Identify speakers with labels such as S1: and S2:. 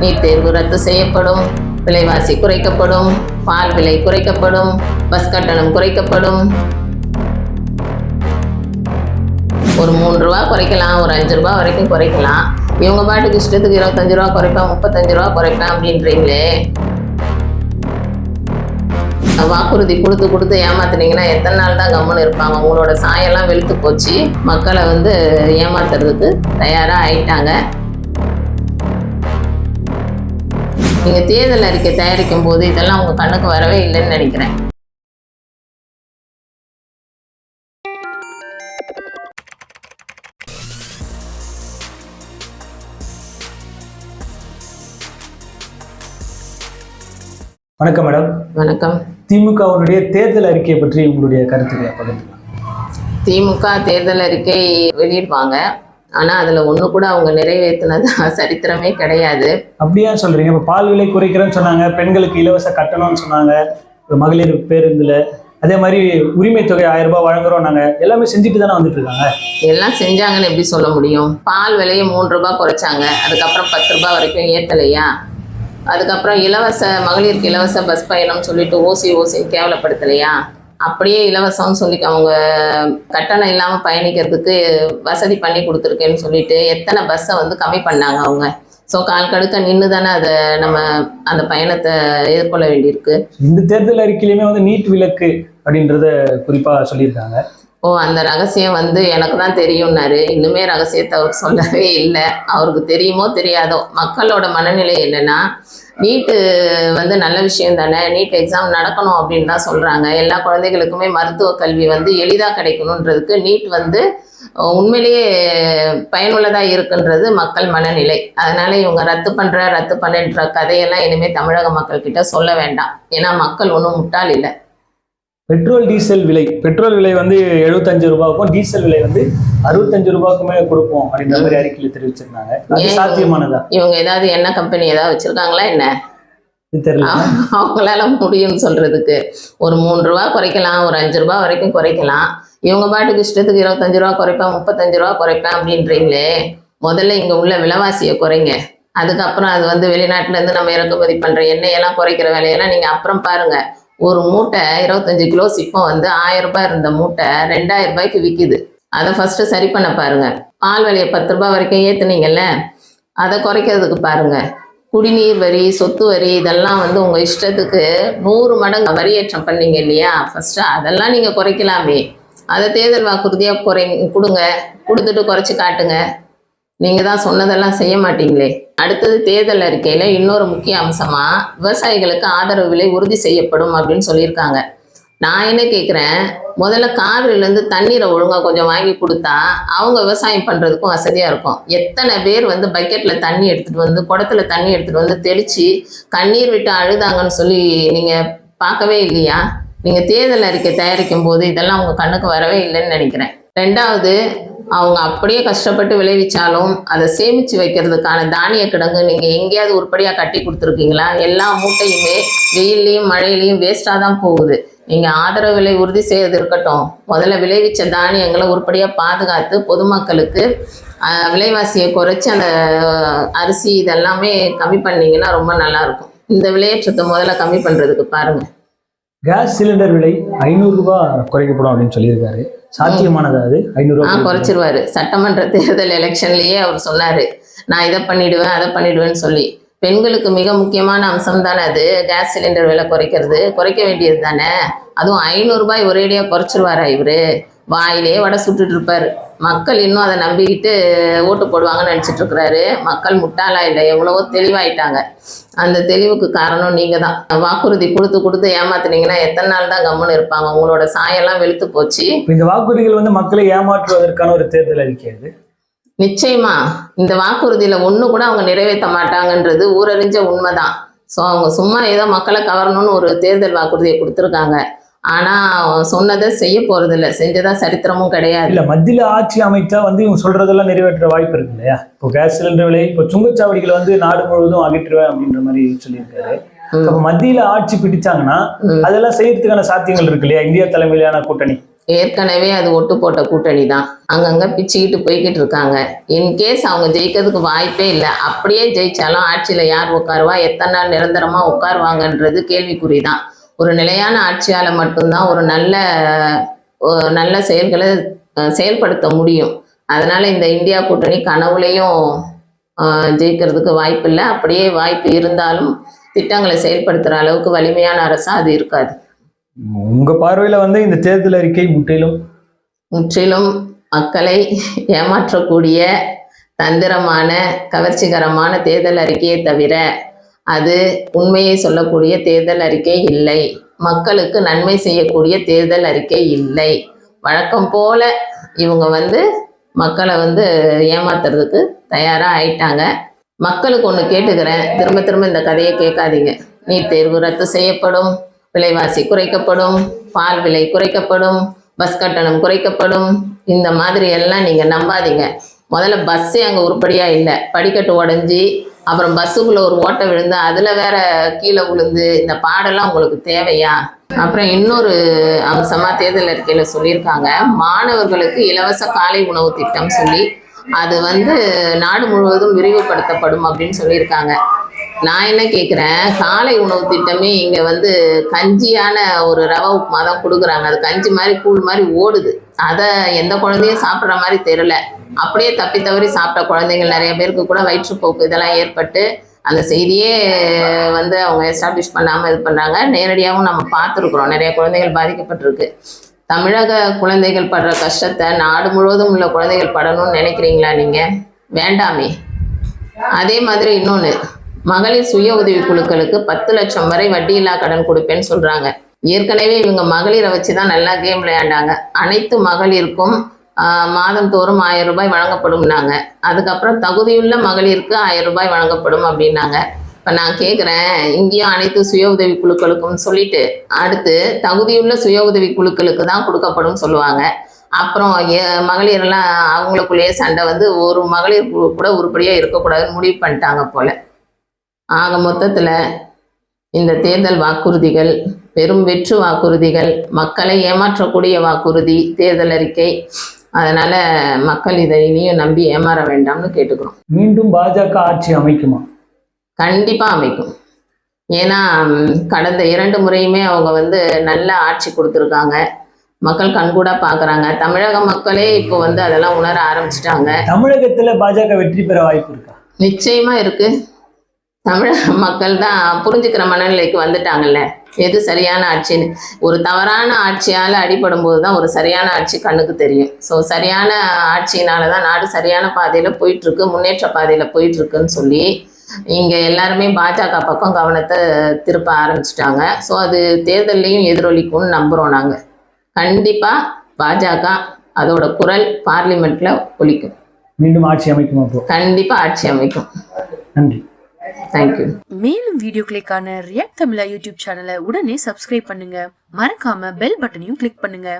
S1: NEET தேர்வு ரத்து செய்யப்படும். விலைவாசி குறைக்கப்படும். பால் விலை குறைக்கப்படும். பஸ் கட்டணம் குறைக்கப்படும். ஒரு மூணு ரூபா குறைக்கலாம் ஒரு அஞ்சு ரூபா வரைக்கும் குறைக்கலாம். இவங்க பாட்டுக்கு இஷ்டத்துக்கு இருபத்தஞ்சு ரூபா குறைப்பேன் முப்பத்தஞ்சு ரூபா குறைப்பேன் அப்படின்றீங்களே. வாக்குறுதி கொடுத்து கொடுத்து ஏமாத்துனீங்கன்னா எத்தனை நாள் தான் கம்முன்னு இருப்பாங்க. உங்களோட சாயெல்லாம் வெளுத்து போச்சு. மக்களை வந்து ஏமாத்துறதுக்கு தயாராக ஆயிட்டாங்க. நீங்கள் தேர்தல் அறிக்கை தயாரிக்கும் போது இதெல்லாம் உங்கள் கண்ணுக்கு வரவே இல்லைன்னு நினைக்கிறேன்.
S2: வணக்கம் மேடம்.
S1: வணக்கம்.
S2: திமுகவுடைய தேர்தல் அறிக்கையை பற்றி உங்களுடைய கருத்துக்களை பகிர்ந்துக்கலாம்
S1: திமுக தேர்தல் அறிக்கை வெளியிடுவாங்க. ஆனால் அதில் ஒன்று கூட அவங்க நிறைவேற்றினது சரித்திரமே கிடையாது.
S2: அப்படியா சொல்றீங்க? இப்போ பால் விலை குறைக்கிறேன்னு சொன்னாங்க பெண்களுக்கு இலவச கட்டணம்னு சொன்னாங்க ஒரு மகளிர் பேருந்துல. அதே மாதிரி உரிமை தொகை ஆயிரம் ரூபாய் வழங்குறோம் நாங்க. எல்லாமே செஞ்சுட்டு தானே வந்துட்டு இருக்காங்க
S1: எல்லாம் செஞ்சாங்கன்னு எப்படி சொல்ல முடியும்? பால் விலையை மூன்று ரூபாய் குறைச்சாங்க. அதுக்கப்புறம் பத்து ரூபாய் வரைக்கும் ஏற்றலையா அதுக்கப்புறம் இலவச மகளிருக்கு இலவச பஸ் பயணம் சொல்லிட்டு ஓசி ஓசி கேவலப்படுத்தலையா? அப்படியே இலவசம்னு சொல்லி அவங்க கட்டணம் இல்லாமல் பயணிக்கிறதுக்கு வசதி பண்ணி கொடுத்துருக்கேன்னு சொல்லிட்டு எத்தனை பஸ்ஸை வந்து கம்மி பண்ணாங்க அவங்க? ஸோ கால் கடுக்க நின்று தானே அதை நம்ம அந்த பயணத்தை எதிர்கொள்ள வேண்டியிருக்கு.
S2: இந்த தேர்தல் அறிக்கையிலுமே வந்து நீட் விலக்கு அப்படின்றத குறிப்பா சொல்லியிருக்காங்க.
S1: ஓ அந்த ரகசியம் வந்து எனக்கு தான் தெரியும்னாரு. இன்னுமே ரகசியத்தை அவர் சொல்லவே இல்லை. அவருக்கு தெரியுமோ தெரியாதோ? மக்களோட மனநிலை என்னன்னா நீட்டு வந்து நல்ல விஷயம் தானே? நீட் எக்ஸாம் நடக்கணும் அப்படின்னு தான் சொல்கிறாங்க எல்லா குழந்தைகளுக்குமே மருத்துவ கல்வி வந்து எளிதாக கிடைக்கணுன்றதுக்கு நீட் வந்து உண்மையிலேயே பயனுள்ளதாக இருக்குன்றது மக்கள் மனநிலை. அதனால இவங்க ரத்து பண்ணுற ரத்து பண்ணுன்ற கதையெல்லாம் இனிமேல் தமிழக மக்கள் கிட்ட சொல்ல வேண்டாம். ஏன்னா மக்கள் ஒன்றும் முட்டாள் இல்லை.
S2: பெட்ரோல் டீசல் விலை பெட்ரோல் விலை வந்து எழுபத்தஞ்சு ரூபாய்க்கும் டீசல் விலை வந்து அறுபத்தஞ்சு ரூபாய்க்குமே கொடுப்போம் அப்படின்ற மாதிரி அறிக்கையில தெரிவிச்சிருந்தாங்க. அது? சாத்தியமானதா?
S1: இவங்க ஏதாவது என்ன கம்பெனி ஏதாவது வச்சுருக்காங்களா என்ன? அவங்களால முடியும்னு சொல்றதுக்கு. ஒரு மூணு ரூபா குறைக்கலாம் ஒரு அஞ்சு ரூபா வரைக்கும் குறைக்கலாம். இவங்க பாட்டுக்கு இஷ்டத்துக்கு இருபத்தஞ்சு ரூபா குறைப்பேன் முப்பத்தஞ்சு ரூபா குறைப்பேன் அப்படின்றீங்களே. முதல்ல இங்க உள்ள விலைவாசியை குறைங்க. அதுக்கப்புறம் அது வந்து வெளிநாட்டுல இருந்து நம்ம இறக்குமதி பண்ற எண்ணெயெல்லாம் குறைக்கிற வேலையெல்லாம் நீங்க அப்புறம் பாருங்க. ஒரு மூட்டை இருபத்தஞ்சு கிலோ சிப்பம் வந்து ஆயிரம் ரூபாய் இருந்த மூட்டை ரெண்டாயிரம் ரூபாய்க்கு விற்கிது அதை ஃபர்ஸ்ட் சரி பண்ண பாருங்க. பால் விலையை பத்து ரூபாய் வரைக்கும் ஏத்துனீங்கல்ல அதை குறைக்கிறதுக்கு பாருங்க. குடிநீர் வரி சொத்து வரி இதெல்லாம் வந்து உங்க இஷ்டத்துக்கு நூறு மடங்கு வரியேற்றம் பண்ணீங்க இல்லையா? ஃபர்ஸ்ட் அதெல்லாம் நீங்க குறைக்கலாமே. அதை தேர்தல் வாக்குறுதியா குறை கொடுங்க. கொடுத்துட்டு குறைச்சு காட்டுங்க. நீங்க தான் சொன்னதெல்லாம் செய்ய மாட்டீங்களே. அடுத்தது தேர்தல் அறிக்கையில இன்னொரு முக்கிய அம்சமா விவசாயிகளுக்கு ஆதரவு விலை உறுதி செய்யப்படும் அப்படின்னு சொல்லியிருக்காங்க. நான் என்ன கேட்குறேன் முதல்ல காவிரிலேருந்து தண்ணீரை ஒழுங்காக கொஞ்சம் வாங்கி கொடுத்தா அவங்க விவசாயம் பண்ணுறதுக்கும் வசதியாக இருக்கும். எத்தனை பேர் வந்து பக்கெட்டில் தண்ணி எடுத்துகிட்டு வந்து குடத்துல தண்ணி எடுத்துகிட்டு வந்து தெளித்து கண்ணீர் விட்டு அழுதாங்கன்னு சொல்லி நீங்கள் பார்க்கவே இல்லையா? நீங்கள் தேர்தல் அறிக்கை தயாரிக்கும் போது இதெல்லாம் உங்கள் கண்ணுக்கு வரவே இல்லைன்னு நினைக்கிறேன். ரெண்டாவது அவங்க அப்படியே கஷ்டப்பட்டு விளைவிச்சாலும் அதை சேமித்து வைக்கிறதுக்கான தானிய கிடங்கு நீங்கள் எங்கேயாவது உருப்படியாக கட்டி கொடுத்துருக்கீங்களா? எல்லா மூட்டையுமே வெயில்லையும் மழையிலையும் வேஸ்ட்டாக தான் போகுது. நீங்கள் ஆதரவு விலை உறுதி செய்யறது இருக்கட்டும். முதல்ல விளைவிச்ச தானியங்களை உருப்படியாக பாதுகாத்து பொதுமக்களுக்கு விலைவாசியை குறைச்சி அந்த அரிசி இதெல்லாமே கம்மி பண்ணீங்கன்னா ரொம்ப நல்லா இருக்கும். இந்த விலையேற்றத்தை முதல்ல கம்மி பண்ணுறதுக்கு பாருங்க.
S2: கேஸ் சிலிண்டர் விலை ஐநூறு ரூபாய் குறைக்கப்படும் அப்படின்னு சொல்லியிருக்காரு. சாத்தியமானதா அது? ஐநூறு
S1: ஆ
S2: ரூபாய்
S1: குறைச்சிருவாரு. சட்டமன்ற தேர்தல் எலெக்ஷன்லயே அவர் சொன்னாரு. நான் இதை பண்ணிடுவேன் அதை பண்ணிடுவேன்னு சொல்லி. பெண்களுக்கு மிக முக்கியமான அம்சம் தானே அது? கேஸ் சிலிண்டர் விலை குறைக்கிறது. குறைக்க வேண்டியது தானே? அதுவும் ஐநூறு ரூபாய் ஒரேடியா குறைச்சிருவாரா இவரு? வாயிலே வடை சுட்டுட்டு இருப்பாரு. மக்கள் இன்னும் அதை நம்பிக்கிட்டு ஓட்டு போடுவாங்கன்னு நினச்சிட்டு இருக்கிறாரு. மக்கள் முட்டாளா இல்லை எவ்வளவோ தெளிவாயிட்டாங்க. அந்த தெளிவுக்கு காரணம் நீங்க தான் வாக்குறுதி கொடுத்து கொடுத்து ஏமாத்துனீங்கன்னா எத்தனை நாள் தான் கம்முன்னு இருப்பாங்க. உங்களோட சாயெல்லாம் வெளுத்து போச்சு.
S2: இந்த வாக்குறுதிகள் வந்து மக்களை ஏமாற்றுவதற்கான ஒரு தேர்தல் அறிக்கை அது?
S1: நிச்சயமா. இந்த வாக்குறுதியில ஒண்ணு கூட அவங்க நிறைவேற்ற மாட்டாங்கன்றது ஊரறிஞ்ச உண்மைதான். ஸோ அவங்க சும்மா ஏதோ மக்களை கவரணும்னு ஒரு தேர்தல் வாக்குறுதியை கொடுத்துருக்காங்க. ஆனா சொன்னதை செய்ய போறது இல்ல செஞ்சதா சரித்திரமும் கிடையாது.
S2: இல்ல மத்தியில ஆட்சி அமைச்சா வந்து இவங்க சொல்றதெல்லாம் நிறைவேற்ற வாய்ப்பு இருக்கு இல்லையா இப்போ கேஸ் சிலிண்டர் விலை இப்போ சுங்கச்சாவடிகளை வந்து நாடு முழுவதும் அகற்றுவேன் அப்படின்ற மாதிரி சொல்லியிருக்காரு. அப்ப மத்தியில ஆட்சி பிடிச்சாங்கன்னா. அதெல்லாம் செய்யறதுக்கான சாத்தியங்கள் இருக்கு இல்லையா? இந்தியா தலைமையிலான கூட்டணி.
S1: ஏற்கனவே அது ஒட்டு போட்ட கூட்டணி தான். அங்கங்க பிச்சுக்கிட்டு போய்கிட்டு இருக்காங்க. இன்கேஸ் அவங்க ஜெயிக்கிறதுக்கு வாய்ப்பே இல்லை அப்படியே ஜெயிச்சாலும் ஆட்சியில யார் உட்காருவா? எத்தனை நாள் நிரந்தரமா உட்காருவாங்கன்றது கேள்விக்குறி தான். ஒரு நிலையான ஆட்சியால மட்டும்தான் ஒரு நல்ல நல்ல செயல்களை செயல்படுத்த முடியும். அதனால இந்த இந்தியா கூட்டணி கனவுலையும் ஜெயிக்கிறதுக்கு வாய்ப்பு இல்லை அப்படியே வாய்ப்பு இருந்தாலும் திட்டங்களை செயல்படுத்துற அளவுக்கு வலிமையான அரசா அது இருக்காது.
S2: உங்க பார்வையில வந்து இந்த தேர்தல் அறிக்கை முற்றிலும்
S1: முற்றிலும் மக்களை ஏமாற்றக்கூடிய தந்திரமான கவர்ச்சிகரமான தேர்தல் அறிக்கையை தவிர அது உண்மையை சொல்லக்கூடிய தேர்தல் அறிக்கை இல்லை. மக்களுக்கு நன்மை செய்யக்கூடிய தேர்தல் அறிக்கை இல்லை. வழக்கம் போல இவங்க வந்து மக்களை வந்து ஏமாத்துறதுக்கு தயாராக ஆயிட்டாங்க. மக்களுக்கு ஒன்று கேட்டுக்கிறேன். திரும்ப திரும்ப இந்த கதையை கேட்காதீங்க. நீட் தேர்வு ரத்து செய்யப்படும். விலைவாசி குறைக்கப்படும். பால் விலை குறைக்கப்படும். பஸ் கட்டணம் குறைக்கப்படும். இந்த மாதிரி எல்லாம் நீங்கள் நம்பாதீங்க. முதல்ல பஸ்ஸே அங்கே உருப்படியாக இல்லை. படிக்கட்டு உடஞ்சி அப்புறம் பஸ்ஸுக்குள்ள ஒரு ஓட்டை விழுந்து அதுல வேற கீழே விழுந்து இந்த பாடெல்லாம் உங்களுக்கு தேவையா? அப்புறம் இன்னொரு அம்சமா தேர்தல் அறிக்கையில சொல்லியிருக்காங்க. மாணவர்களுக்கு இலவச காலை உணவு திட்டம் சொல்லி அது வந்து நாடு முழுவதும் விரிவுபடுத்தப்படும் அப்படின்னு சொல்லியிருக்காங்க. நான் என்ன கேட்குறேன் காலை உணவு திட்டமே இங்கே வந்து கஞ்சியான ஒரு ரவை உப்புமா தான் கொடுக்குறாங்க. அது கஞ்சி மாதிரி கூழ் மாதிரி ஓடுது. அதை எந்த குழந்தையும் சாப்பிட்ற மாதிரி தெரியல. அப்படியே தப்பி தவறி சாப்பிட்ட குழந்தைகள் நிறைய பேருக்கு கூட வயிற்றுப்போக்கு இதெல்லாம் ஏற்பட்டு அந்த செய்தியே வந்து அவங்க எஸ்டாப்ளிஷ் பண்ணாமல் இது பண்ணுறாங்க நேரடியாகவும் நம்ம பார்த்துருக்குறோம். நிறைய குழந்தைகள் பாதிக்கப்பட்டிருக்கு. தமிழக குழந்தைகள் படுற கஷ்டத்தை நாடு முழுவதும் உள்ள குழந்தைகள் படணும்னு நினைக்கிறீங்களா நீங்கள் வேண்டாமே. அதே மாதிரி இன்னொன்று மகளிர் சுய உதவி குழுக்களுக்கு பத்து லட்சம் வரை வட்டியில்லா கடன் கொடுப்பேன்னு சொல்கிறாங்க ஏற்கனவே இவங்க மகளிரை வச்சு தான் நல்லா கேம் விளையாண்டாங்க. அனைத்து மகளிருக்கும் மாதம் மாதந்தோறும் ஆயிரம் ரூபாய் வழங்கப்படும்னாங்க. அதுக்கப்புறம் தகுதியுள்ள மகளிருக்கு ஆயிரம் ரூபாய் வழங்கப்படும் அப்படின்னாங்க. இப்போ நான் கேட்குறேன் இங்கேயும் அனைத்து சுய உதவி குழுக்களுக்கும் சொல்லிட்டு அடுத்து தகுதியுள்ள சுய உதவி குழுக்களுக்கு தான் கொடுக்கப்படும் சொல்லுவாங்க. அப்புறம் எ- மகளிரெல்லாம் அவங்களுக்குள்ளேயே சண்டை வந்து ஒரு மகளிர் குழு கூட உருப்படியாக இருக்கக்கூடாதுன்னு முடிவு பண்ணிட்டாங்க போல. ஆக மொத்தத்தில் இந்த தேர்தல் வாக்குறுதிகள் பெரும் வெற்று வாக்குறுதிகள் மக்களை ஏமாற்றக்கூடிய வாக்குறுதி தேர்தல் அறிக்கை. அதனால மக்கள் இதை இனியும் நம்பி ஏமாற வேண்டாம்னு கேட்டுக்கிறோம்.
S2: மீண்டும் பாஜக ஆட்சி அமைக்குமா?
S1: கண்டிப்பாக அமைக்கும். ஏன்னா கடந்த இரண்டு முறையுமே அவங்க வந்து நல்ல ஆட்சி கொடுத்துருக்காங்க. மக்கள் கண்கூடா பார்க்குறாங்க. தமிழக மக்களே இப்போ வந்து அதெல்லாம் உணர ஆரம்பிச்சிட்டாங்க.
S2: தமிழகத்துல பாஜக வெற்றி பெற வாய்ப்பு இருக்கா?
S1: நிச்சயமா இருக்கு. தமிழக மக்கள் தான் புரிஞ்சுக்கிற மனநிலைக்கு வந்துட்டாங்கல்ல. எது சரியான ஆட்சின்னு. ஒரு தவறான ஆட்சியால் அடிபடும் போது தான் ஒரு சரியான ஆட்சி கண்ணுக்கு தெரியும். ஸோ சரியான ஆட்சியினால தான் நாடு சரியான பாதையில் போயிட்டு இருக்கு முன்னேற்ற பாதையில் போயிட்டு இருக்குன்னு சொல்லி இங்கே எல்லாருமே பாஜக பக்கம் கவனத்தை திருப்ப ஆரம்பிச்சிட்டாங்க. ஸோ அது தேர்தல்லையும் எதிரொலிக்கும்னு நம்புகிறோம் நாங்கள் கண்டிப்பாக பாஜக அதோட குரல் பார்லிமெண்ட்ல ஒலிக்கும்.
S2: மீண்டும் ஆட்சி அமைக்குமா
S1: கண்டிப்பாக ஆட்சி அமைக்கும்.
S2: நன்றி.
S1: தேங்க்யூ
S3: மேலும் வீடியோக்களுக்கான ரியாக்ட் தமிழா யூடியூப் சேனலை உடனே சப்ஸ்கிரைப் பண்ணுங்க. மறக்காம பெல் பட்டனையும் கிளிக் பண்ணுங்க.